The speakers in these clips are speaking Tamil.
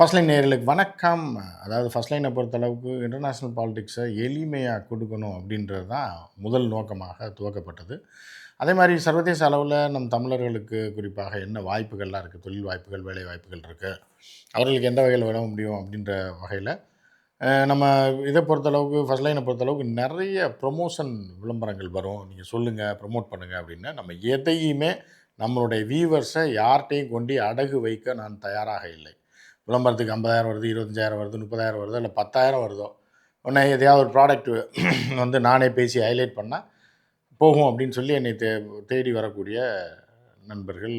ஃபர்ஸ்ட் லைன் நேயர்களுக்கு வணக்கம். அதாவது ஃபஸ்ட் லைனை பொறுத்தளவுக்கு இன்டர்நேஷ்னல் பாலிடிக்ஸை எளிமையாக கொடுக்கணும் அப்படின்றது தான் முதல் நோக்கமாக துவக்கப்பட்டது. அதே மாதிரி சர்வதேச அளவில் நம் தமிழர்களுக்கு குறிப்பாக என்ன வாய்ப்புகள்லாம் இருக்குது தொழில் வாய்ப்புகள் வேலை வாய்ப்புகள் இருக்குது அவர்களுக்கு எந்த வகையில் விட முடியும் அப்படின்ற வகையில் நம்ம இதை பொறுத்தளவுக்கு ஃபர்ஸ்ட் லைனை பொறுத்தளவுக்கு நிறைய ப்ரொமோஷன் விளம்பரங்கள் வரும். நீங்கள் சொல்லுங்கள் ப்ரமோட் பண்ணுங்கள் அப்படின்னு. நம்ம எதையுமே நம்மளுடைய வியூவர்ஸை யார்கிட்டையும் கொண்டு அடகு வைக்க நான் தயாராக இல்லை. விளம்பரத்துக்கு ஐம்பதாயிரம் வருது இருபத்தஞ்சாயிரம் வருது முப்பதாயிரம் வருது இல்லை பத்தாயிரம் வருதோ? உடனே எதையாவது ஒரு ப்ராடக்ட் வந்து நானே பேசி ஹைலைட் பண்ணால் போகும் அப்படின்னு சொல்லி என்னை தே தேடி வரக்கூடிய நண்பர்கள்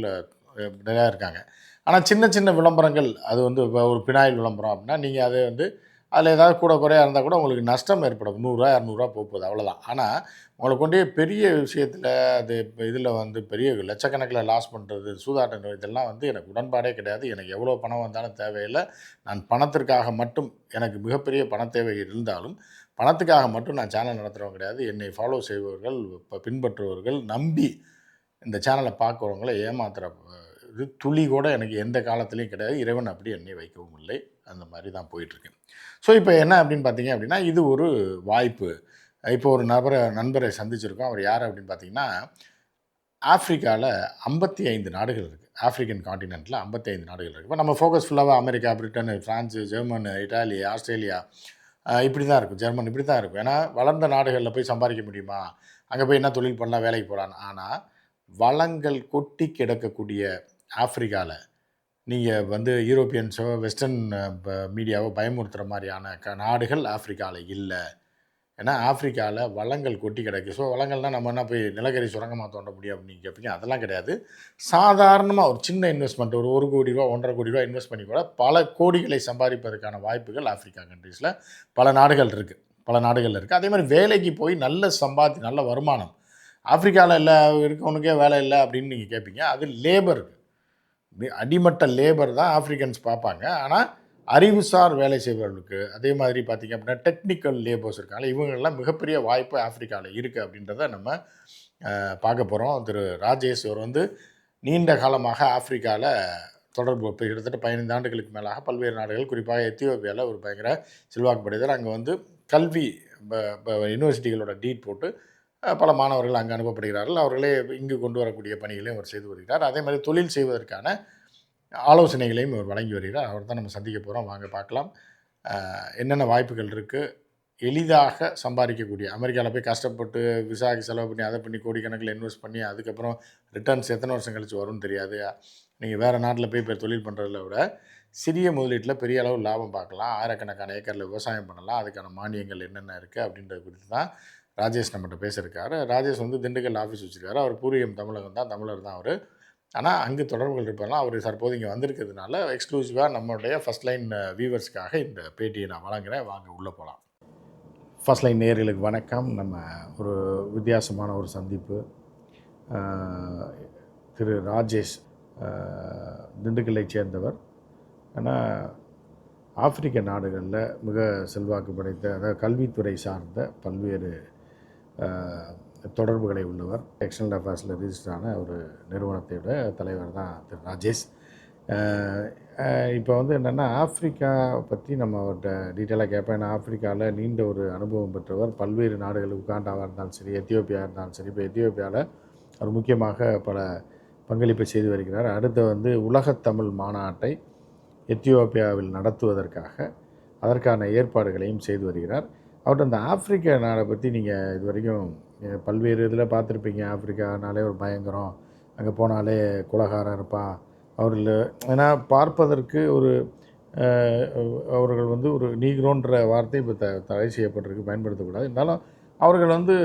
நிறையா இருக்காங்க. ஆனால் சின்ன சின்ன விளம்பரங்கள் அது வந்து இப்போ ஒரு பினாயில் விளம்பரம் அப்படின்னா நீங்கள் அதை வந்து அதில் ஏதாவது கூட குறையாக இருந்தால் கூட உங்களுக்கு நஷ்டம் ஏற்படும். நூறுரூவா இரநூறுவா போகுது அவ்வளோதான் ஆனால் உங்களை கொண்டே பெரிய விஷயத்தில் அது இப்போ இதில் வந்து பெரிய லட்சக்கணக்கில் லாஸ் பண்ணுறது சூதாட்டம் இதெல்லாம் வந்து எனக்கு உடன்பாடே கிடையாது. எனக்கு எவ்வளோ பணம் வந்தாலும் தேவையில்லை. நான் பணத்திற்காக மட்டும் எனக்கு மிகப்பெரிய பண தேவை இருந்தாலும் பணத்துக்காக மட்டும் நான் சேனல் நடத்துகிறவங்க கிடையாது. என்னை ஃபாலோ செய்பவர்கள் இப்போ பின்பற்றுபவர்கள் நம்பி இந்த சேனலை பார்க்குறவங்கள ஏமாத்துகிற இது துளி கூட எனக்கு எந்த காலத்துலேயும் கிடையாது. இறைவன் அப்படி என்னை வைக்கவும் இல்லை. அந்த மாதிரி தான் போயிட்டுருக்கு. ஸோ இப்போ என்ன அப்படின்னு பார்த்தீங்க அப்படின்னா இது ஒரு வாய்ப்பு. இப்போ ஒரு நபரை நண்பரை சந்திச்சிருக்கோம். அவர் யார் அப்படின்னு பார்த்தீங்கன்னா ஆஃப்ரிக்காவில் ஐம்பத்தி ஐந்து நாடுகள் இருக்குது ஆஃப்ரிக்கன் காண்டினென்ட்டில் ஐம்பத்தி ஐந்து நாடுகள் இருக்குது இப்போ நம்ம ஃபோக்கஸ் ஃபுல்லாக America Britain France German Italy Australia இப்படி தான் இருக்கும். ஜெர்மன் இப்படி தான் இருக்கும். ஏன்னா வளர்ந்த நாடுகளில் போய் சம்பாதிக்க முடியுமா? அங்கே போய் என்ன தொழில் பண்ணலாம் வேலைக்கு போகலான்னு? ஆனால் வளங்கள் கொட்டி கிடக்கக்கூடிய ஆஃப்ரிக்காவில் நீங்கள் வந்து யூரோப்பியன்ஸோ வெஸ்டர்ன் மீடியாவோ பயமுறுத்துகிற மாதிரியான க நாடுகள் ஆஃப்ரிக்காவில் இல்லை. ஏன்னா ஆஃப்ரிக்காவில் வளங்கள் கொட்டி கிடக்கு. ஸோ வளங்கள்னால் நம்ம என்ன போய் நிலக்கரி சுரங்கமாக தோண்ட முடியும் அப்படின்னு கேட்பீங்க அதெல்லாம் கிடையாது. சாதாரணமாக ஒரு சின்ன இன்வெஸ்ட்மெண்ட் ஒரு ஒரு கோடி ரூபா ஒன்றரை கோடி ரூபா இன்வெஸ்ட் பண்ணி கூட பல கோடிகளை சம்பாதிப்பதற்கான வாய்ப்புகள் ஆஃப்ரிக்கா கண்ட்ரீஸில் பல நாடுகள் இருக்குது பல நாடுகள் இருக்குது அதே மாதிரி வேலைக்கு போய் நல்ல சம்பாதி நல்ல வருமானம். ஆஃப்ரிக்காவில் இல்லை இருக்கவனுக்கே வேலை இல்லை அப்படின்னு நீங்கள் கேட்பீங்க அது லேபர் அடிமட்ட லேபர் தான் ஆஃப்ரிக்கன்ஸ் பார்ப்பாங்க. ஆனால் அறிவுசார் வேலை செய்பவர்களுக்கு அதே மாதிரி பார்த்திங்க அப்படின்னா டெக்னிக்கல் லேபர்ஸ் இருக்காங்க இவங்கெல்லாம் மிகப்பெரிய வாய்ப்பு ஆஃப்ரிக்காவில் இருக்குது அப்படின்றத நம்ம பார்க்க போகிறோம் திரு. ராஜேஷ் இவர் வந்து நீண்ட காலமாக ஆப்பிரிக்காவில் தொடர்பு இப்போ கிட்டத்தட்ட பதினைந்து ஆண்டுகளுக்கு மேலாக பல்வேறு நாடுகள் குறிப்பாக எத்தியோப்பியாவில் ஒரு பயங்கர செல்வாக்கு படைத்தார் அங்கே வந்து கல்வி யூனிவர்சிட்டிகளோட டீட் போட்டு பல மாணவர்கள் அங்கே அனுப்பப்படுகிறார்கள். அவர்களே இங்கு கொண்டு வரக்கூடிய பணிகளையும் அவர் செய்து வருகிறார். அதே மாதிரி தொழில் செய்வதற்கான ஆலோசனைகளையும் இவர் வழங்கி வருகிறார். அவர் தான் நம்ம சந்திக்க போகிறோம் வாங்க பார்க்கலாம். என்னென்ன வாய்ப்புகள் இருக்குது எளிதாக சம்பாதிக்கக்கூடிய அமெரிக்காவில் போய் கஷ்டப்பட்டு விசாக்கு செலவு பண்ணி அதை பண்ணி கோடிக்கணக்கில் இன்வெஸ்ட் பண்ணி அதுக்கப்புறம் ரிட்டர்ன்ஸ் எத்தனை வருஷம் கழிச்சு வரும்னு தெரியாது. நீங்கள் வேறு நாட்டில் போய் இப்போ தொழில் பண்ணுறதில் விட சிறிய முதலீட்டில் பெரிய அளவு லாபம் பார்க்கலாம். ஆயிரக்கணக்கான ஏக்கரில் விவசாயம் பண்ணலாம். அதுக்கான மானியங்கள் என்னென்ன இருக்குது அப்படின்றது குறித்து தான் ராஜேஷ் நம்மகிட்ட பேசியிருக்காரு. ராஜேஷ் வந்து திண்டுக்கல் ஆஃபீஸ் வச்சுருக்காரு. அவர் பூர்வீகம் தமிழகம் தான் தமிழர் தான் அவர். ஆனால் அங்கு தொடர்புகள் இருப்பதெல்லாம் அவர் தற்போது இங்கே வந்திருக்கிறதுனால எக்ஸ்க்ளூசிவாக நம்மளுடைய ஃபஸ்ட் லைன் வியூவர்ஸ்க்காக இந்த பேட்டியை நான் வழங்குகிறேன் வாங்க உள்ளே போகலாம் ஃபஸ்ட் லைன் நேர்களுக்கு வணக்கம். நம்ம ஒரு வித்தியாசமான ஒரு சந்திப்பு. திரு ராஜேஷ் திண்டுக்கல்லை சேர்ந்தவர். ஆனால் ஆப்பிரிக்க நாடுகளில் மிக செல்வாக்கு படைத்த அதாவது கல்வித்துறை சார்ந்த பல்வேறு தொடர்புகளை உள்ளவர். எக்ஸ்டர்னல் அஃபேர்ஸில் ரிஜிஸ்டரான ஒரு நிறுவனத்தோட தலைவர் தான் திரு ராஜேஷ். இப்போ வந்து என்னென்னா ஆப்பிரிக்கா பற்றி நம்ம அவர்கிட்ட டீட்டெயிலாக கேட்பேன் ஏன்னா ஆப்பிரிக்காவில் நீண்ட ஒரு அனுபவம் பெற்றவர். பல்வேறு நாடுகள் உகாண்டாவாக இருந்தாலும் சரி எத்தியோப்பியா இருந்தாலும் சரி இப்போ எத்தியோப்பியாவில் அவர் முக்கியமாக பல பங்களிப்பை செய்து வருகிறார். அடுத்து வந்து உலகத்தமிழ் மாநாட்டை எத்தியோப்பியாவில் நடத்துவதற்காக அதற்கான ஏற்பாடுகளையும் செய்து வருகிறார். அவர்கிட்ட அந்த ஆப்பிரிக்க நாடை பற்றி நீங்கள் இது வரைக்கும் பல்வேறு இதில் பார்த்துருப்பீங்க. ஆப்பிரிக்கானாலே ஒரு பயங்கரம். அங்கே போனாலே குலகாரம் இருப்பான் அவர்கள் ஏன்னா பார்ப்பதற்கு ஒரு அவர்கள் வந்து ஒரு நீக்ரோன்ற வார்த்தை இப்போ த தடை செய்யப்பட்டிருக்கு பயன்படுத்தக்கூடாது. இருந்தாலும் அவர்கள் வந்து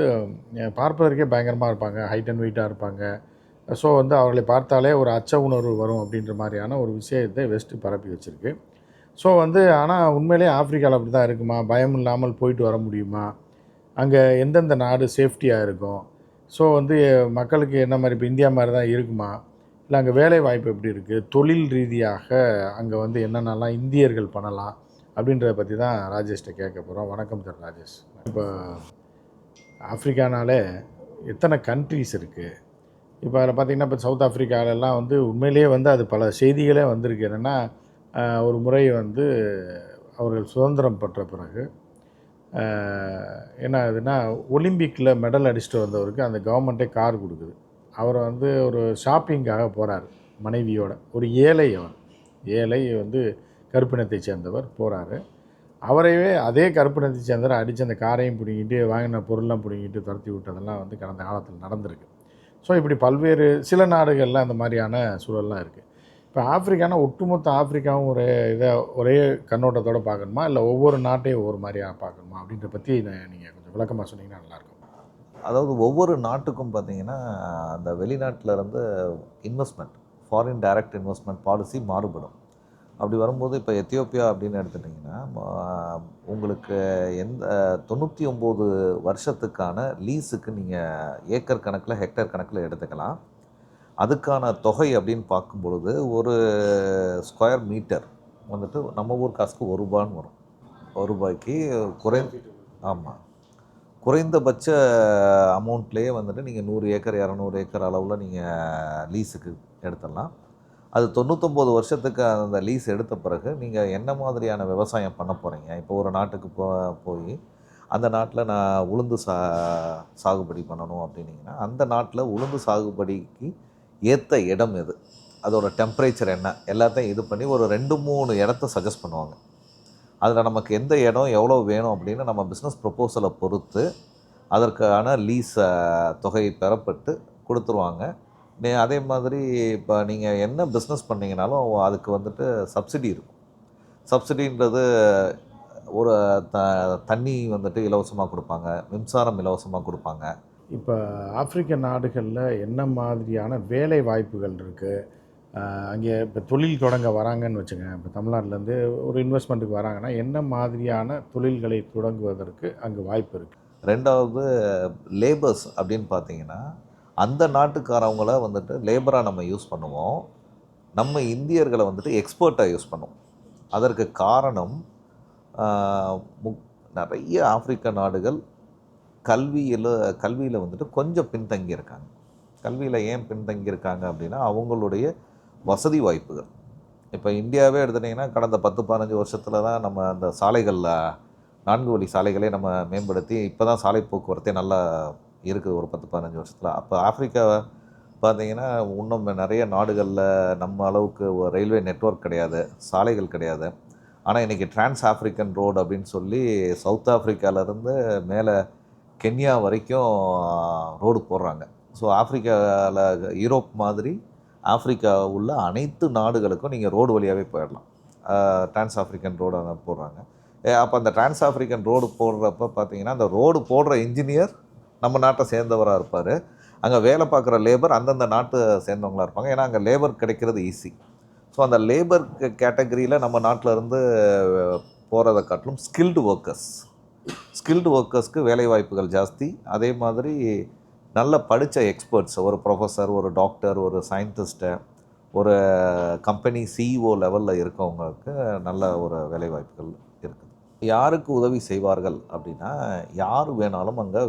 பார்ப்பதற்கே பயங்கரமாக இருப்பாங்க. ஹைட் அண்ட் வெயிட்டாக இருப்பாங்க. ஸோ வந்து அவர்களை பார்த்தாலே ஒரு அச்ச உணர்வு வரும் அப்படின்ற மாதிரியான ஒரு விஷயத்தை வெஸ்ட்டு பரப்பி வச்சுருக்கு. ஸோ வந்து ஆனால் உண்மையிலே ஆஃப்ரிக்காவில் அப்படி தான் இருக்குமா? பயம் இல்லாமல் போயிட்டு வர முடியுமா? அங்கே எந்தெந்த நாடு சேஃப்டியாக இருக்கும்? ஸோ வந்து மக்களுக்கு என்ன மாதிரி இப்போ இந்தியா மாதிரி தான் இருக்குமா? இல்லை அங்கே வேலை வாய்ப்பு எப்படி இருக்குது தொழில் ரீதியாக அங்கே வந்து என்னென்னலாம் இந்தியர்கள் பண்ணலாம்? அப்படின்றத பற்றி தான் ராஜேஷ்கிட்ட கேட்க போகிறோம் வணக்கம் சார் ராஜேஷ். இப்போ ஆஃப்ரிக்கானாலே எத்தனை கண்ட்ரிஸ் இருக்குது இப்போ அதில் பார்த்தீங்கன்னா இப்போ சவுத் ஆஃப்ரிக்காலெல்லாம் வந்து உண்மையிலேயே வந்து அது பல செய்திகளே வந்திருக்கு. என்னென்னா ஒரு முறை வந்து அவர்கள் சுதந்திரம் பெற்ற பிறகு என்ன ஆகுதுன்னா ஒலிம்பிக்கில் மெடல் அடிச்சுட்டு வந்தவருக்கு அந்த கவர்மெண்ட்டே கார் கொடுக்குது. அவர் வந்து ஒரு ஷாப்பிங்காக போகிறார் மனைவியோட. ஒரு ஏழை அவர் ஏழை வந்து கருப்பினத்தை சேர்ந்தவர் போகிறாரு அவரையே அதே கருப்பினத்தை சேர்ந்தவர் அடித்து அந்த காரையும் பிடுங்கிட்டு வாங்கின பொருள்லாம் பிடுங்கிட்டு துரத்தி விட்டதெல்லாம் வந்து கடந்த காலத்தில் நடந்திருக்கு. ஸோ இப்படி பல்வேறு சில நாடுகளில் அந்த மாதிரியான சூழல்லாம் இருக்குது இப்போ ஆஃப்ரிக்கானா ஒட்டுமொத்த ஆஃப்ரிக்காவும் ஒரே இதை ஒரே கண்ணோட்டத்தோட பார்க்கணுமா? இல்லை ஒவ்வொரு நாட்டையும் ஒவ்வொரு மாதிரியாக பார்க்கணுமா? அப்படின்ற பற்றி நீங்கள் கொஞ்சம் விளக்கமாக சொன்னீங்கன்னா நல்லாயிருக்கும். அதாவது ஒவ்வொரு நாட்டுக்கும் பார்த்தீங்கன்னா அந்த வெளிநாட்டில் இருந்து investment foreign direct investment policy மாறுபடும். அப்படி வரும்போது இப்போ எத்தியோப்பியா அப்படின்னு எடுத்துட்டிங்கன்னா உங்களுக்கு எந்த தொண்ணூற்றி ஒம்பது வருஷத்துக்கான லீஸுக்கு நீங்கள் ஏக்கர் கணக்கில் ஹெக்டேர் கணக்கில் எடுத்துக்கலாம். அதுக்கான தொகை அப்படின்னு பார்க்கும் பொழுது ஒரு ஸ்கொயர் மீட்டர் வந்துட்டு நம்ம ஊர் காசுக்கு ஒரு ரூபான்னு வரும். ஒரு ரூபாய்க்கு குறை ஆமாம் குறைந்தபட்ச அமௌண்ட்லேயே வந்துட்டு நீங்கள் நூறு ஏக்கர் இரநூறு ஏக்கர் அளவில் நீங்கள் லீஸுக்கு எடுத்துடலாம். அது தொண்ணூத்தொம்பது வருஷத்துக்கு அந்த லீஸ் எடுத்த பிறகு நீங்கள் என்ன மாதிரியான விவசாயம் பண்ண போகிறீங்க இப்போ ஒரு நாட்டுக்கு போ போய் அந்த நாட்டில் நான் உளுந்து சா சாகுபடி பண்ணணும் அப்படின்னீங்கன்னா அந்த நாட்டில் உளுந்து சாகுபடிக்கு ஏற்ற இடம் எது? அதோட டெம்பரேச்சர் என்ன? எல்லாத்தையும் இது பண்ணி ஒரு ரெண்டு மூணு இடத்த சஜஸ்ட் பண்ணுவாங்க. அதில் நமக்கு எந்த இடம் எவ்வளோ வேணும் அப்படின்னு நம்ம பிஸ்னஸ் ப்ரொப்போசலை பொறுத்து அதற்கான லீஸ் தொகை பெறப்பட்டு கொடுத்துருவாங்க. நீ அதே மாதிரி இப்போ நீங்கள் என்ன பிஸ்னஸ் பண்ணீங்கனாலும் அதுக்கு வந்துட்டு சப்சிடி இருக்கும். சப்சிடின்றது ஒரு த தண்ணி வந்துட்டு இலவசமாக கொடுப்பாங்க. மின்சாரம் இலவசமாக கொடுப்பாங்க. இப்போ ஆப்பிரிக்க நாடுகளில் என்ன மாதிரியான வேலை வாய்ப்புகள் இருக்குது அங்கே இப்போ தொழில் தொடங்க வராங்கன்னு வச்சுங்க இப்போ தமிழ்நாட்டிலேருந்து ஒரு இன்வெஸ்ட்மெண்ட்டுக்கு வராங்கன்னா என்ன மாதிரியான தொழில்களை தொடங்குவதற்கு அங்கே வாய்ப்பு இருக்குது ரெண்டாவது லேபர்ஸ் அப்படின்னு பார்த்தீங்கன்னா அந்த நாட்டுக்காரவங்கள வந்துட்டு லேபராக நம்ம யூஸ் பண்ணுவோம். நம்ம இந்தியர்களை வந்துட்டு எக்ஸ்பர்ட்டாக யூஸ் பண்ணுவோம் அதற்கு காரணம் முக் நிறைய ஆப்பிரிக்க நாடுகள் கல்வியில் கல்வியில் வந்துட்டு கொஞ்சம் பின்தங்கி இருக்காங்க கல்வியில் ஏன் பின்தங்கி இருக்காங்க அப்படின்னா அவங்களுடைய வசதி வாய்ப்புகள். இப்போ இந்தியாவே எடுத்துட்டிங்கன்னா கடந்த பத்து பதினஞ்சு வருஷத்தில் தான் நம்ம அந்த சாலைகளில் நான்கு வழி சாலைகளே நம்ம மேம்படுத்தி இப்போ தான் சாலை போக்குவரத்தே நல்லா இருக்குது ஒரு பத்து பதினஞ்சு வருஷத்தில். அப்போ ஆப்பிரிக்கா பார்த்தீங்கன்னா இன்னும் நிறைய நாடுகளில் நம்ம அளவுக்கு ரயில்வே நெட்வொர்க் கிடையாது சாலைகள் கிடையாது. ஆனால் இன்றைக்கி டிரான்ஸ் ஆஃப்ரிக்கன் ரோடு அப்படின்னு சொல்லி சவுத் ஆஃப்ரிக்காவிலேருந்து மேலே கென்யா வரைக்கும் ரோடு போடுறாங்க. ஸோ ஆஃப்ரிக்காவில் யூரோப் மாதிரி ஆஃப்ரிக்கா உள்ள அனைத்து நாடுகளுக்கும் நீங்கள் ரோடு வழியாகவே போயிடலாம். டிரான்ஸ் ஆஃப்ரிக்கன் ரோடு போடுறாங்க. அப்போ அந்த டிரான்ஸ் ஆஃப்ரிக்கன் ரோடு போடுறப்ப பார்த்தீங்கன்னா அந்த ரோடு போடுற இன்ஜினியர் நம்ம நாட்டை சேர்ந்தவராக இருப்பார். அங்கே வேலை பார்க்குற லேபர் அந்தந்த நாட்டை சேர்ந்தவங்களா இருப்பாங்க. ஏன்னா அங்கே லேபர் கிடைக்கிறது ஈஸி ஸோ அந்த லேபர் கேட்டகரியில் நம்ம நாட்டில் இருந்து போகிறத காட்டிலும் ஸ்கில்டு ஒர்க்கர்ஸ் ஸ்கில்டு ஒர்க்கர்ஸ்க்கு வேலைவாய்ப்புகள் ஜாஸ்தி. அதே மாதிரி நல்ல படித்த எக்ஸ்பர்ட்ஸ் ஒரு ப்ரொஃபஸர் ஒரு டாக்டர் ஒரு சயின்டிஸ்ட்டு ஒரு கம்பெனி சிஇஓ லெவலில் இருக்கவங்களுக்கு நல்ல ஒரு வேலைவாய்ப்புகள் இருக்குது. யாருக்கு உதவி செய்வார்கள் அப்படின்னா யார் வேணாலும் அங்கே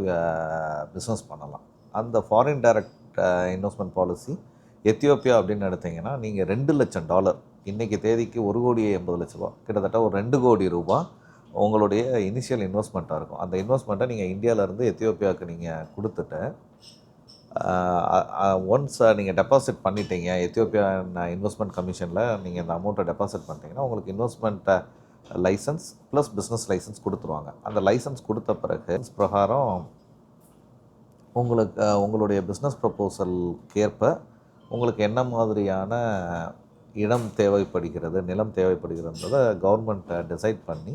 பிஸ்னஸ் பண்ணலாம். அந்த foreign direct investment policy Ethiopia அப்படின்னு எடுத்தீங்கன்னா நீங்கள் ரெண்டு லட்சம் டாலர் இன்றைக்கி தேதிக்கு ஒரு கோடியே எண்பது லட்ச ரூபா கிட்டத்தட்ட ஒரு ரெண்டு கோடி ரூபாய் உங்களுடைய இனிஷியல் இன்வெஸ்ட்மெண்ட்டாக இருக்கும். அந்த இன்வெஸ்ட்மெண்ட்டை நீங்கள் இந்தியாவிலேருந்து எத்தியோப்பியாவுக்கு நீங்கள் கொடுத்துட்டு ஒன்ஸ் நீங்கள் டெபாசிட் பண்ணிட்டீங்க எத்தியோப்பியா இன்வெஸ்ட்மெண்ட் கமிஷனில் நீங்கள் இந்த அமௌண்ட்டை டெபாசிட் பண்ணிட்டீங்கன்னா உங்களுக்கு இன்வெஸ்ட்மெண்ட்டை லைசன்ஸ் ப்ளஸ் பிஸ்னஸ் லைசன்ஸ் கொடுத்துருவாங்க. அந்த லைசன்ஸ் கொடுத்த பிறகு பிரகாரம் உங்களுக்கு உங்களுடைய பிஸ்னஸ் ப்ரப்போசலுக்கேற்ப உங்களுக்கு என்ன மாதிரியான இடம் தேவைப்படுகிறது நிலம் தேவைப்படுகிறதுன்றதை கவர்மெண்ட்டை டிசைட் பண்ணி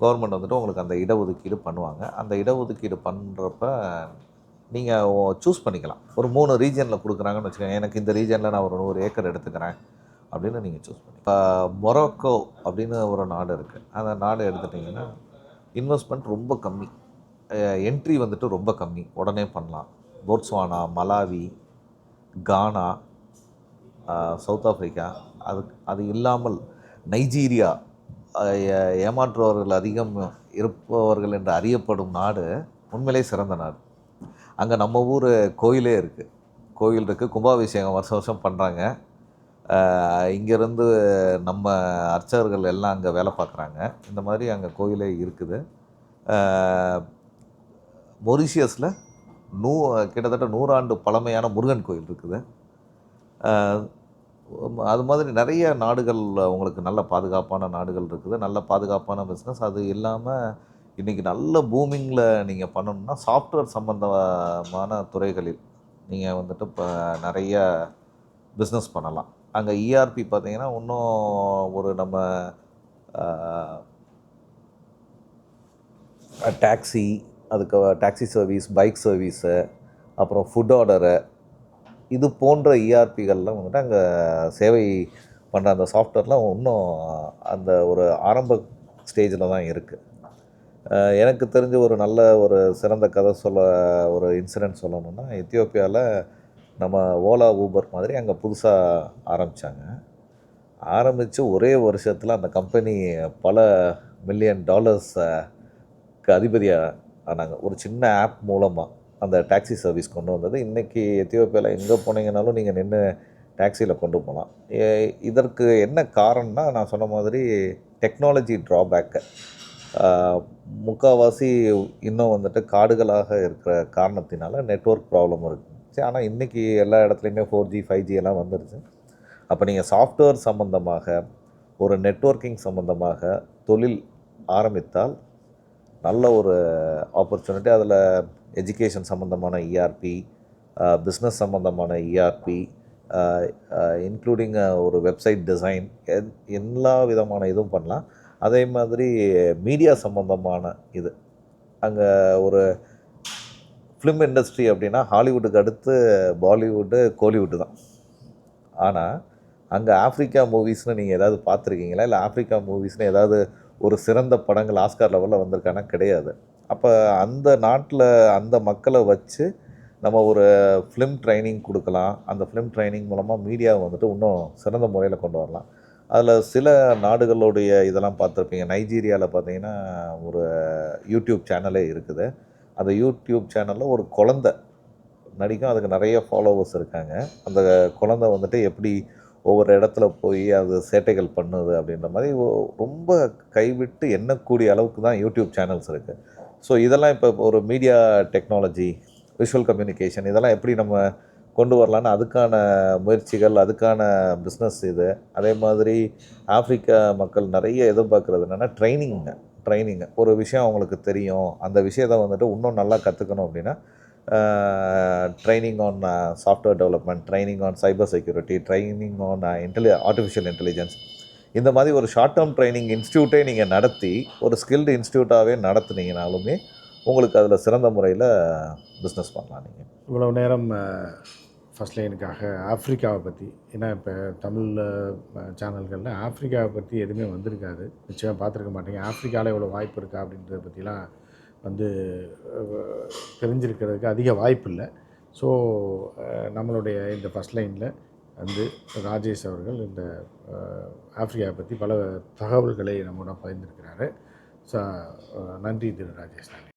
கவர்மெண்ட் வந்துட்டு உங்களுக்கு அந்த இடஒதுக்கீடு பண்ணுவாங்க. அந்த இடஒதுக்கீடு பண்ணுறப்ப நீங்கள் சூஸ் பண்ணிக்கலாம். ஒரு மூணு ரீஜனில் கொடுக்குறாங்கன்னு வச்சுக்கோங்க. எனக்கு இந்த ரீஜனில் நான் ஒரு நூறு ஏக்கர் எடுத்துக்கிறேன் அப்படின்னு நீங்கள் சூஸ் பண்ணி இப்போ மொரோக்கோ அப்படின்னு ஒரு நாடு இருக்குது அந்த நாடு எடுத்துட்டிங்கன்னா இன்வெஸ்ட்மெண்ட் ரொம்ப கம்மி. என்ட்ரி வந்துட்டு ரொம்ப கம்மி. உடனே பண்ணலாம். Botswana Malawi Ghana South Africa அது அது இல்லாமல் நைஜீரியா ஏமாற்றுபவர்கள் அதிகம் இருப்பவர்கள் என்று அறியப்படும் நாடு உண்மையிலே சிறந்த நாடு. அங்கே நம்ம ஊர் கோயிலே இருக்குது கோயில் இருக்குது கும்பாபிஷேகம் வருஷம் வருஷம் பண்ணுறாங்க இங்கேருந்து நம்ம அர்ச்சகர்கள் எல்லாம் அங்கே வேலை பார்க்குறாங்க. இந்த மாதிரி அங்கே கோயிலே இருக்குது. மொரிஷியஸில் நூ கிட்டத்தட்ட நூறாண்டு பழமையான முருகன் கோயில் இருக்குது. அது மாதிரி நிறைய நாடுகள் உங்களுக்கு நல்ல பாதுகாப்பான நாடுகள் இருக்குது. நல்ல பாதுகாப்பான பிஸ்னஸ் அது இல்லாமல் இன்றைக்கி நல்ல பூமிங்கில் நீங்கள் பண்ணணும்னா சாஃப்ட்வேர் சம்மந்தமான துறைகளில் நீங்கள் வந்துட்டு இப்போ நிறைய பிஸ்னஸ் பண்ணலாம். அங்கே இஆர்பி பார்த்தீங்கன்னா இன்னும் ஒரு நம்ம டாக்ஸி அதுக்கு டாக்ஸி சர்வீஸ் பைக் சர்வீஸு அப்புறம் ஃபுட் ஆர்டரு இது போன்ற இஆர்பிகள்லாம் வந்துட்டு அங்கே சேவை பண்ணுற அந்த சாஃப்ட்வேர்லாம் இன்னும் அந்த ஒரு ஆரம்ப ஸ்டேஜில் தான் இருக்குது எனக்கு தெரிஞ்ச ஒரு நல்ல ஒரு சிறந்த கதை சொல்ல ஒரு இன்சிடென்ட் சொல்லணும்னா எத்தியோப்பியாவில் நம்ம ஓலா ஊபர் மாதிரி அங்கே புதுசாக ஆரம்பித்தாங்க ஆரம்பித்து ஒரே வருஷத்தில் அந்த கம்பெனி பல மில்லியன் டாலர்ஸ்க்கு அதிபதியாக ஆனாங்க. ஒரு சின்ன ஆப் மூலமாக அந்த டாக்ஸி சர்வீஸ் கொண்டு வந்தது. இன்றைக்கி எத்தியோப்பியாவில் எங்கே போனீங்கனாலும் நீங்கள் நின்று டாக்ஸியில் கொண்டு போகலாம் ஏ- இதற்கு என்ன காரணம்னா நான் சொன்ன மாதிரி டெக்னாலஜி ட்ராபேக்கு முக்கால்வாசி இன்னும் வந்துட்டு காடுகளாக இருக்கிற காரணத்தினால நெட்வொர்க் ப்ராப்ளம் இருந்துச்சு ஆனால் இன்றைக்கி எல்லா இடத்துலையுமே ஃபோர் ஜி ஃபைவ் ஜி எல்லாம் வந்துருச்சு. அப்போ நீங்கள் சாஃப்ட்வேர் சம்மந்தமாக ஒரு நெட்வொர்க்கிங் சம்மந்தமாக தொழில் ஆரம்பித்தால் நல்ல ஒரு ஆப்பர்ச்சுனிட்டி அதில் எஜுகேஷன் சம்மந்தமான இஆர்பி பிஸ்னஸ் சம்மந்தமான இஆர்பி இன்க்ளூடிங் ஒரு வெப்சைட் டிசைன் எல்லா விதமான இதுவும் பண்ணலாம். அதே மாதிரி மீடியா சம்மந்தமான இது. அங்கே ஒரு ஃபிலிம் இண்டஸ்ட்ரி அப்படின்னா ஹாலிவுட்டுக்கு அடுத்து பாலிவுட்டு கோலிவுட்டு தான். ஆனால் அங்கே ஆஃப்ரிக்கா மூவிஸ்னு நீங்கள் ஏதாவது பார்த்துருக்கீங்களா? இல்லை ஆஃப்ரிக்கா மூவிஸ்னு ஏதாவது ஒரு சிறந்த படங்கள் ஆஸ்கார் லெவலில் வந்திருக்கானா? கிடையாது. அப்போ அந்த நாட்டில் அந்த மக்களை வச்சு நம்ம ஒரு ஃபிலிம் ட்ரைனிங் கொடுக்கலாம். அந்த ஃபிலிம் ட்ரைனிங் மூலமாக மீடியாவை வந்துட்டு இன்னும் சிறந்த முறையில் கொண்டு வரலாம். அதில் சில நாடுகளுடைய இதெல்லாம் பார்த்துருப்பீங்க. நைஜீரியாவில் பார்த்தீங்கன்னா ஒரு யூடியூப் சேனலே இருக்குது. அந்த யூடியூப் சேனலில் ஒரு குழந்த நடிக்கும். அதுக்கு நிறைய ஃபாலோவர்ஸ் இருக்காங்க. அந்த குழந்த வந்துட்டு எப்படி ஒவ்வொரு இடத்துல போய் அது சேட்டைகள் பண்ணுது அப்படின்ற மாதிரி ரொம்ப கைவிட்டு எண்ணக்கூடிய அளவுக்கு தான் யூடியூப் சேனல்ஸ் இருக்குது ஸோ இதெல்லாம் இப்போ ஒரு மீடியா டெக்னாலஜி விஷுவல் கம்யூனிகேஷன் இதெல்லாம் எப்படி நம்ம கொண்டு வரலான்னு அதுக்கான முயற்சிகள் அதுக்கான பிஸ்னஸ் இது. அதே மாதிரி ஆப்பிரிக்கா மக்கள் நிறைய எதிர்பார்க்குறது என்னென்னா ட்ரைனிங்க ட்ரைனிங்கு ஒரு விஷயம் அவங்களுக்கு தெரியும். அந்த விஷயத்தை வந்துட்டு இன்னும் நல்லா கற்றுக்கணும் அப்படின்னா training on software development training on cyber security training on intelli artificial intelligence இந்த மாதிரி ஒரு ஷார்ட் டேர்ம் ட்ரைனிங் இன்ஸ்டியூட்டே நீங்கள் நடத்தி ஒரு ஸ்கில்டு இன்ஸ்டியூட்டாகவே நடத்துனீங்கனாலுமே உங்களுக்கு அதில் சிறந்த முறையில் பிஸ்னஸ் பண்ணலாம் நீங்கள் இவ்வளவு நேரம் ஃபஸ்ட் லைனுக்காக ஆஃப்ரிக்காவை பற்றி ஏன்னா இப்போ தமிழ் சேனல்களில் ஆஃப்ரிக்காவை பற்றி எதுவுமே வந்திருக்காது. நிச்சயமாக பார்த்துருக்க மாட்டீங்க. ஆஃப்ரிக்காவில் இவ்வளோ வாய்ப்பு இருக்கா அப்படின்றத பற்றிலாம் வந்து தெரிஞ்சிருக்கிறதுக்கு அதிக வாய்ப்பு இல்லை ஸோ நம்மளுடைய இந்த ஃபஸ்ட் லைனில் வந்து ராஜேஷ் அவர்கள் இந்த ஆஃப்ரிக்காவை பற்றி பல தகவல்களை நம்மோட பகிர்ந்திருக்கிறாரு. ஸோ நன்றி திரு ராஜேஷ் நன்றி.